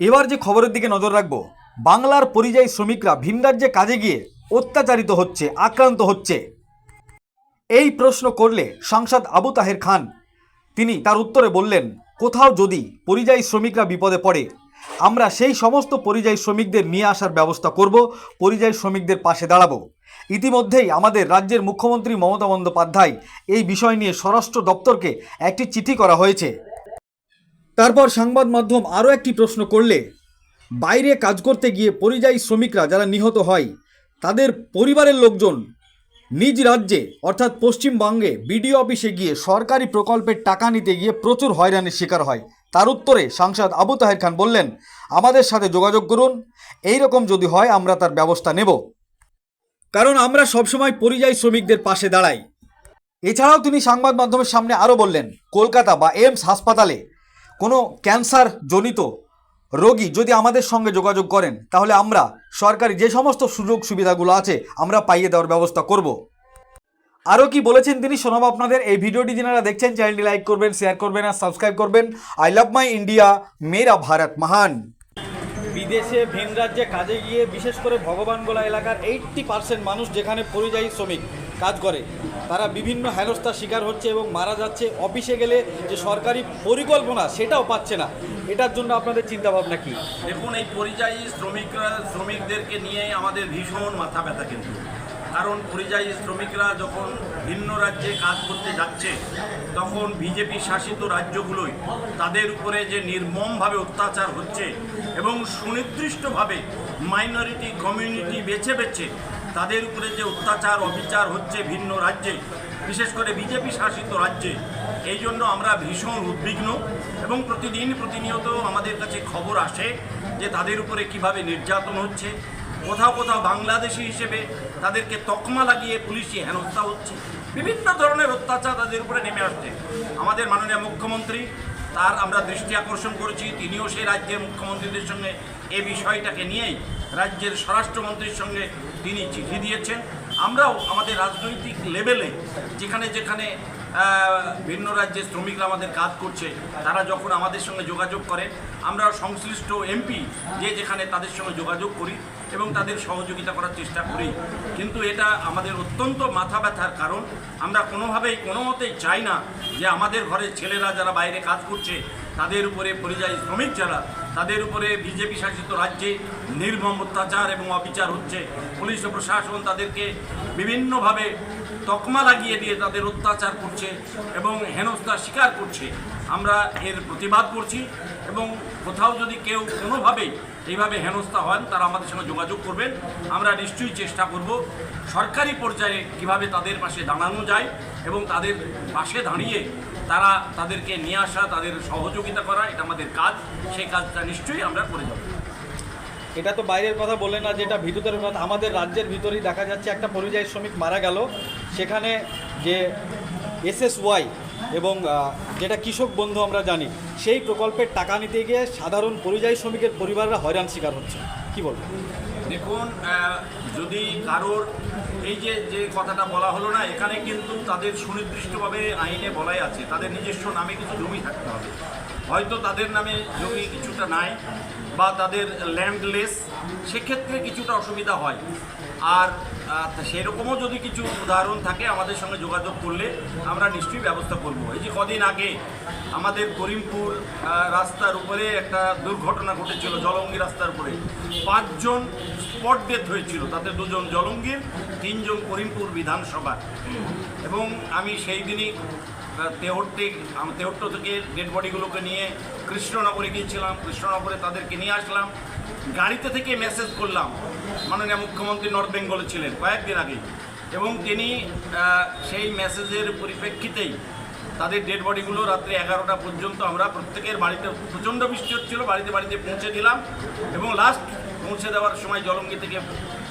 এবার যে খবরের দিকে নজর রাখব, বাংলার পরিযায়ী শ্রমিকরা ভিন রাজ্যে কাজে গিয়ে অত্যাচারিত হচ্ছে, আক্রান্ত হচ্ছে। এই প্রশ্ন করলে সাংসদ আবু তাহের খান, তিনি তার উত্তরে বললেন, কোথাও যদি পরিযায়ী শ্রমিকরা বিপদে পড়ে, আমরা সেই সমস্ত পরিযায়ী শ্রমিকদের নিয়ে আসার ব্যবস্থা করব, পরিযায়ী শ্রমিকদের পাশে দাঁড়াবো। ইতিমধ্যেই আমাদের রাজ্যের মুখ্যমন্ত্রী মমতা বন্দ্যোপাধ্যায় এই বিষয় নিয়ে স্বরাষ্ট্র দপ্তরকে একটি চিঠি করা হয়েছে। তারপর সংবাদ মাধ্যম আরও একটি প্রশ্ন করলে, বাইরে কাজ করতে গিয়ে পরিযায়ী শ্রমিকরা যারা নিহত হয়, তাদের পরিবারের লোকজন নিজ রাজ্যে, অর্থাৎ পশ্চিমবঙ্গে বিডিও অফিসে গিয়ে সরকারি প্রকল্পের টাকা নিতে গিয়ে প্রচুর হয়রানির শিকার হয়। তার উত্তরে সাংসদ আবু তাহের খান বললেন, আমাদের সাথে যোগাযোগ করুন এই রকম যদি হয় আমরা তার ব্যবস্থা নেব। কারণ আমরা সবসময় পরিযায়ী শ্রমিকদের পাশে দাঁড়াই। এছাড়াও তিনি সংবাদ মাধ্যমের সামনে আরও বললেন, কলকাতা বা এমস হাসপাতালে কোনো ক্যান্সার জনিত রোগী যদি আমাদের সঙ্গে যোগাযোগ করেন, তাহলে আমরা সরকারি যে সমস্ত সুযোগ সুবিধাগুলো আছে, আমরা পাইয়ে দেওয়ার ব্যবস্থা করব। আরও কি বলেছেন তিনি শোনাবো আপনাদের। এই ভিডিওটি যারা দেখছেন, চ্যানেলটি লাইক করবেন, শেয়ার করবেন আর সাবস্ক্রাইব করবেন। আই লাভ মাই ইন্ডিয়া, মেরা ভারত মহান। বিদেশে ভিন রাজ্যে কাজে গিয়ে বিশেষ করে ভগবানগোলা এলাকার এইট্টি পার্সেন্ট মানুষ যেখানে পরিযায়ী শ্রমিক কাজ করে তারা বিভিন্ন হেনস্থার শিকার হচ্ছে এবং মারা যাচ্ছে। অফিসে গেলে যে সরকারি পরিকল্পনা, সেটাও পাচ্ছে না। এটার জন্য আপনাদের চিন্তা ভাবনা কি? দেখুন, এই পরিযায়ী শ্রমিকরা, শ্রমিকদেরকে নিয়ে আমাদের ভীষণ মাথা ব্যথা কিন্তু। কারণ পরিযায়ী শ্রমিকরা যখন ভিন্ন রাজ্যে কাজ করতে যাচ্ছে, তখন বিজেপি শাসিত রাজ্যগুলোই তাদের উপরে যে নির্মমভাবে অত্যাচার হচ্ছে এবং সুনির্দিষ্টভাবে মাইনরিটি কমিউনিটি বেছে বেছে তাদের উপরে যে অত্যাচার, অবিচার হচ্ছে ভিন্ন রাজ্যে, বিশেষ করে বিজেপি শাসিত রাজ্যে, এই জন্য আমরা ভীষণ উদ্বিগ্ন এবং প্রতিদিন প্রতিনিয়ত আমাদের কাছে খবর আসে যে তাদের উপরে কীভাবে নির্যাতন হচ্ছে। কোথাও কোথাও বাংলাদেশি হিসেবে তাদেরকে তকমা লাগিয়ে পুলিশি হেনস্থা হচ্ছে। বিভিন্ন ধরনের অত্যাচার তাদের উপরে নেমে আসছে। আমাদের মাননীয় মুখ্যমন্ত্রী, তার আমরা দৃষ্টি আকর্ষণ করেছি, তিনিও সেই রাজ্যের মুখ্যমন্ত্রীদের সঙ্গে এই বিষয়টাকে নিয়েই রাজ্যের স্বরাষ্ট্রমন্ত্রীর সঙ্গে তিনি চিঠি দিয়েছেন। আমরাও আমাদের রাজনৈতিক লেভেলে যেখানে যেখানে ভিন্ন রাজ্যের শ্রমিকরা আমাদের কাজ করছে, তারা যখন আমাদের সঙ্গে যোগাযোগ করে, আমরা সংশ্লিষ্ট এমপি যে যেখানে তাদের সঙ্গে যোগাযোগ করি এবং তাদের সহযোগিতা করার চেষ্টা করি। কিন্তু এটা আমাদের অত্যন্ত মাথা ব্যথার কারণ। আমরা কোনোভাবেই কোনো মতেই চাই না যে আমাদের ঘরের ছেলেরা যারা বাইরে কাজ করছে, তাদের উপরে পরিযায়ী শ্রমিক যারা তাদের উপরে বিজেপি শাসিত রাজ্যে নির্মম অত্যাচার এবং অবিচার হচ্ছে। পুলিশ প্রশাসন তাদেরকে বিভিন্নভাবে তকমা লাগিয়ে দিয়ে তাদের অত্যাচার করছে এবং হেনস্থার শিকার করছে। আমরা এর প্রতিবাদ করছি। এবং কোথাও যদি কেউ কোনোভাবেই এইভাবে হেনস্থা হন, তারা আমাদের সঙ্গে যোগাযোগ করবেন। আমরা নিশ্চয়ই চেষ্টা করব সরকারি পর্যায়ে কীভাবে তাদের পাশে দাঁড়ানো যায় এবং তাদের পাশে দাঁড়িয়ে তারা তাদেরকে নিয়ে আসা, তাদের সহযোগিতা করা, এটা আমাদের কাজ। সেই কাজটা নিশ্চয়ই আমরা করে যাব। এটা তো বাইরের কথা বলে না, যেটা ভিতরের আমাদের রাজ্যের ভিতরেই দেখা যাচ্ছে একটা পরিযায়ী শ্রমিক মারা গেল। সেখানে যে এসএসওয়াই এবং যেটা কৃষক বন্ধু আমরা জানি, সেই প্রকল্পের টাকা নিতে গিয়ে সাধারণ পরিযায়ী শ্রমিকের পরিবাররা হয়রান শিকার হচ্ছে। কি বলব? দেখুন যদি কারোর এই যে যে কথাটা বলা হলো না, এখানে কিন্তু তাদের সুনির্দিষ্টভাবে আইনে বলাই আছে, তাদের নিজস্ব নামে কিছু জমি থাকতে হবে। হয়তো তাদের নামে জমি কিছুটা নাই, বা তাদের ল্যান্ডলেস, সেক্ষেত্রে কিছুটা অসুবিধা হয়। আর সেরকমও যদি কিছু উদাহরণ থাকে আমাদের সঙ্গে যোগাযোগ করলে আমরা নিশ্চয়ই ব্যবস্থা করব। এই যে কদিন আগে আমাদের করিমপুর রাস্তার উপরে একটা দুর্ঘটনা ঘটেছিল, জলঙ্গি রাস্তার উপরে। পাঁচজন স্পট ডেথ হয়েছিল, তাতে দুজন জলঙ্গির, তিনজন করিমপুর বিধানসভা এবং আমি সেই দিনই তেহট্টে তেহট্ট থেকে ডেড বডিগুলোকে নিয়ে কৃষ্ণনগরে গিয়েছিলাম, কৃষ্ণনগরে তাদেরকে নিয়ে আসলাম। গাড়িতে থেকে মেসেজ করলাম মাননীয় মুখ্যমন্ত্রী নর্থ বেঙ্গলে ছিলেন কয়েকদিন আগে এবং তিনি সেই মেসেজের পরিপ্রেক্ষিতেই তাদের ডেড বডিগুলো রাত্রি এগারোটা পর্যন্ত আমরা প্রত্যেকের বাড়িতে, প্রচণ্ড বৃষ্টি হচ্ছিল, বাড়িতে বাড়িতে পৌঁছে দিলাম এবং লাস্ট পৌঁছে দেওয়ার সময় জলঙ্গি থেকে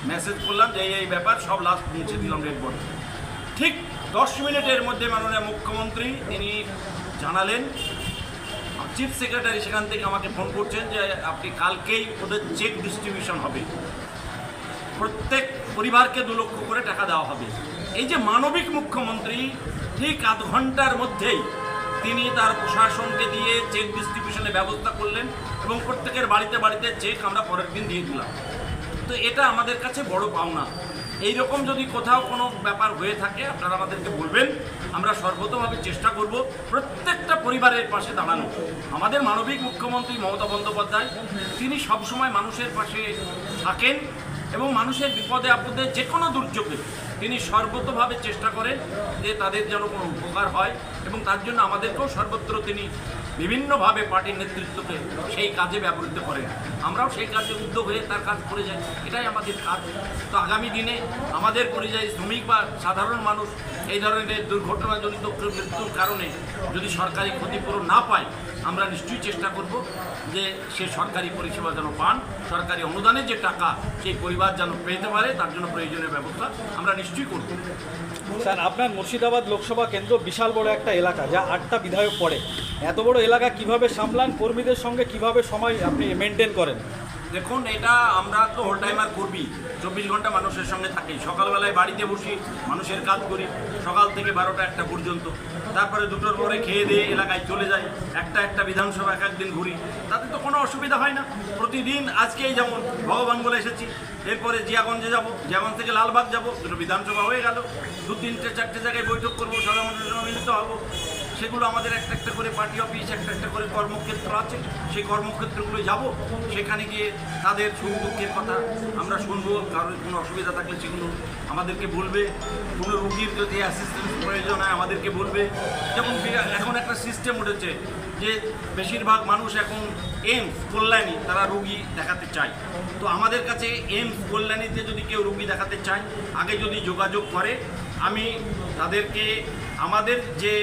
মেসেজ করলাম যে, এই এই ব্যাপার, সব লাস্ট পৌঁছে দিলাম ডেড বডি। ঠিক দশ মিনিটের মধ্যে মাননীয় মুখ্যমন্ত্রী তিনি জানালেন চিফ সেক্রেটারি সেখান থেকে আমাকে ফোন করছেন যে, আপনি কালকেই ওদের চেক ডিস্ট্রিবিউশন হবে। প্রত্যেক পরিবারকে দু লক্ষ করে টাকা দেওয়া হবে। এই যে মানবিক মুখ্যমন্ত্রী ঠিক আধ ঘণ্টার মধ্যেই তিনি তার প্রশাসনকে দিয়ে চেক ডিস্ট্রিবিউশনের ব্যবস্থা করলেন এবং প্রত্যেকের বাড়িতে বাড়িতে চেক আমরা পরের দিন দিয়ে দিলাম। তো এটা আমাদের কাছে বড় পাওনা। এই রকম যদি কোথাও কোনো ব্যাপার হয়ে থাকে, আপনারা আমাদেরকে বলবেন, আমরা সর্বতভাবে চেষ্টা করব প্রত্যেকটা পরিবারের পাশে দাঁড়ানো। আমাদের মানবিক মুখ্যমন্ত্রী মমতা বন্দ্যোপাধ্যায়, তিনি সবসময় মানুষের পাশে থাকেন এবং মানুষের বিপদে, আপদে যে কোনো দুর্যোগে তিনি সর্বতভাবে চেষ্টা করেন যে তাদের যেন কোনো উপকার হয় এবং তার জন্য আমাদেরকেও সর্বত্র তিনি বিভিন্নভাবে পার্টির নেতৃত্বকে সেই কাজে ব্যবহৃত করেন আমরাও সেই কাজে উদ্যোগ হয়ে তার কাজ করে যাই। এটাই আমাদের কাজ। তো আগামী দিনে আমাদের পরিযায়ী শ্রমিক বা সাধারণ মানুষ এই ধরনের দুর্ঘটনাজনিত মৃত্যুর কারণে যদি সরকারি ক্ষতিপূরণ না পায়, আমরা নিশ্চয়ই চেষ্টা করব যে সে সরকারি পরিষেবা যেন পান, সরকারি অনুদানের যে টাকা সেই পরিবার যেন পেতে পারে, তার জন্য প্রয়োজনীয় ব্যবস্থা আমরা নিশ্চয়ই করব। স্যার, আপনার মুর্শিদাবাদ লোকসভা কেন্দ্র বিশাল বড় একটা এলাকা, যা আটটা বিধায়ক পড়ে। এত বড় এলাকা কীভাবে সামলান, কর্মীদের সঙ্গে কীভাবে সময় আপনি মেনটেন করেন? দেখুন, এটা আমরা তো হোল টাইমার করবি চব্বিশ ঘণ্টা মানুষের সঙ্গে থাকি। সকালবেলায় বাড়িতে বসি, মানুষের কাজ করি। সকাল থেকে বারোটা একটা পর্যন্ত। তারপরে দুটোর পরে খেয়ে দিয়ে এলাকায় চলে যাই। একটা একটা বিধানসভা এক একদিন ঘুরি। তাতে তো কোনো অসুবিধা হয় না। প্রতিদিন আজকেই যেমন ভগবান বলে এসেছি, এরপরে জিয়াগঞ্জে যাব, জিয়াগঞ্জ থেকে লালবাগ যাব। দুটো বিধানসভা হয়ে গেল। দু তিনটে চারটে জায়গায় বৈঠক করব সাধারণ মিলিত হব। সেগুলো আমাদের একটা একটা করে পার্টি অফিস একটা একটা করে কর্মক্ষেত্র আছে। সেই কর্মক্ষেত্রগুলো যাব। সেখানে গিয়ে তাদের সুখ দুঃখের কথা আমরা শুনব। কারোর কোনো অসুবিধা থাকলে সেগুলো আমাদেরকে বলবে। কোনো রুগীর যদি অ্যাসিস্ট্যান্স প্রয়োজন হয়, আমাদেরকে বলবে। যেমন এখন একটা সিস্টেম উঠেছে যে বেশিরভাগ মানুষ এখন এমস কল্যাণী তারা রুগী দেখাতে চায়। তো আমাদের কাছে এমস কল্যাণীতে যদি কেউ রুগী দেখাতে চায়, আগে যদি যোগাযোগ করে, আমি তাদেরকে আমাদের যে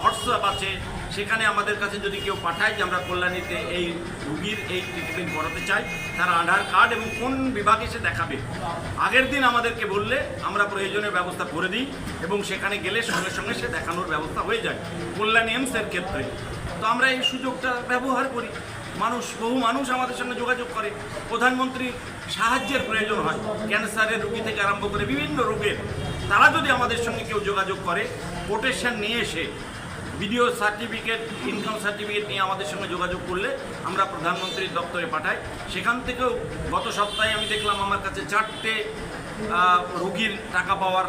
হোয়াটসঅ্যাপ আছে, সেখানে আমাদের কাছে যদি কেউ পাঠায় যে আমরা কল্যাণীতে এই রুগীর এই ট্রিটমেন্ট করাতে চাই, তার আধার কার্ড এবং কোন বিভাগে সে দেখাবে। আগের দিন আমাদেরকে বললে, আমরা প্রয়োজনীয় ব্যবস্থা করে দিই এবং সেখানে গেলে সঙ্গে সঙ্গে সে দেখানোর ব্যবস্থা হয়ে যায়, কল্যাণ এমসের ক্ষেত্রে। তো আমরা এই সুযোগটা ব্যবহার করি। মানুষ, বহু মানুষ আমাদের সঙ্গে যোগাযোগ করে। প্রধানমন্ত্রীর সাহায্যের প্রয়োজন হয়। ক্যান্সারের রুগী থেকে আরম্ভ করে বিভিন্ন রোগের। তারা যদি আমাদের সঙ্গে কেউ যোগাযোগ করে কোটেশন নিয়ে এসে ভিডিও সার্টিফিকেট ইনকাম সার্টিফিকেট নিয়ে আমাদের সঙ্গে যোগাযোগ করলে আমরা প্রধানমন্ত্রীর দপ্তরে পাঠাই। সেখান থেকেও গত সপ্তাহে আমি দেখলাম আমার কাছে চারটে রোগীর টাকা পাওয়ার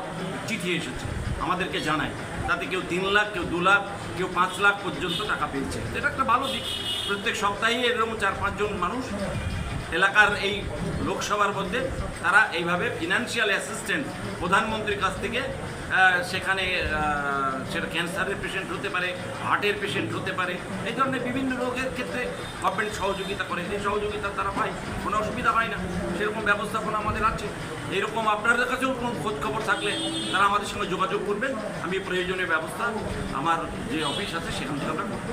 চিঠি এসেছে, আমাদেরকে জানায়। তাতে কেউ তিন লাখ, কেউ দু লাখ, কেউ পাঁচ লাখ পর্যন্ত টাকা পেয়েছে। এটা একটা ভালো দিক। প্রত্যেক সপ্তাহেই এরকম চার পাঁচজন মানুষ এলাকার এই লোকসভার মধ্যে তারা এইভাবে ফিনান্সিয়াল অ্যাসিস্ট্যান্ট প্রধানমন্ত্রীর কাছ থেকে সেখানে সেটা ক্যান্সারের পেশেন্ট হতে পারে হার্টের পেশেন্ট হতে পারে, এই ধরনের বিভিন্ন রোগের ক্ষেত্রে গভর্নমেন্ট সহযোগিতা করে। সেই সহযোগিতা তারা পায়, কোনো অসুবিধা হয় না। সেরকম ব্যবস্থাপনা আমাদের আছে। এইরকম আপনাদের কাছেও কোনো খোঁজ খবর থাকলে তারা আমাদের সঙ্গে যোগাযোগ করবেন। আমি প্রয়োজনীয় ব্যবস্থা, আমার যে অফিস আছে, সেখান থেকে আমরা করব।